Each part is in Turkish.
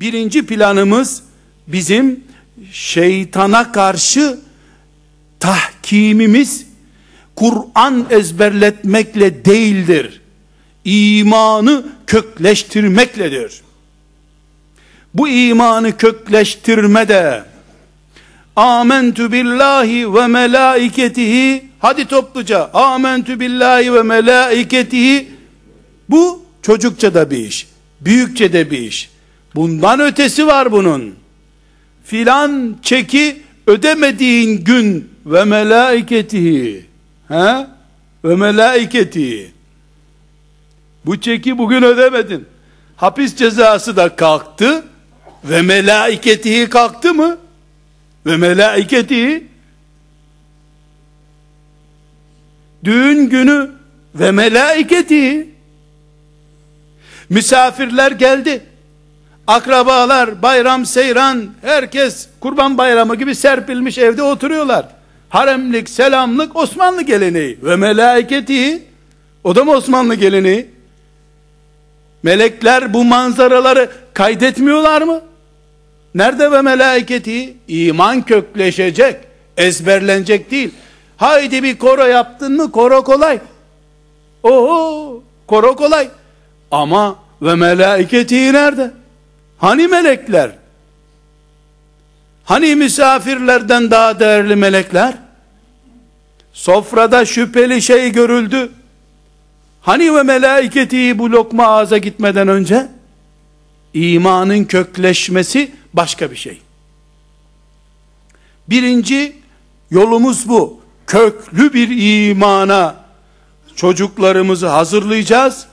Birinci planımız bizim şeytana karşı tahkimimiz Kur'an ezberletmekle değildir. İmanı kökleştirmekledir. Bu imanı kökleştirme de Amentü billahi ve melaiketihi hadi topluca amentü billahi ve melaiketihi bu çocukça da bir iş büyükçe de bir iş bundan ötesi var bunun. Filan çeki ödemediğin gün ve melaiketihi he? ve melaiketihi bu çeki bugün ödemedin. Hapis cezası da kalktı ve melaiketihi kalktı mı? Ve melaiketi düğün günü ve melaiketi. Misafirler geldi akrabalar bayram seyran herkes kurban bayramı gibi serpilmiş evde oturuyorlar haremlik selamlık Osmanlı geleneği ve melaiketi o da mı Osmanlı geleneği melekler bu manzaraları kaydetmiyorlar mı Nerede ve melaiketi? İman kökleşecek, ezberlenecek değil. Haydi bir koro yaptın mı koro kolay. Oho koro kolay. Ama ve melaiketi nerede? Hani melekler? Hani misafirlerden daha değerli melekler? Sofrada şüpheli şey görüldü. Hani ve melaiketi bu lokma ağza gitmeden önce? İmanın kökleşmesi başka bir şey. Birinci yolumuz bu. Köklü bir imana çocuklarımızı hazırlayacağız.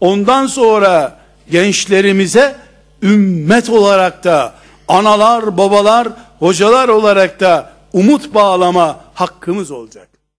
Ondan sonra gençlerimize ümmet olarak da analar, babalar, hocalar olarak da umut bağlama hakkımız olacak.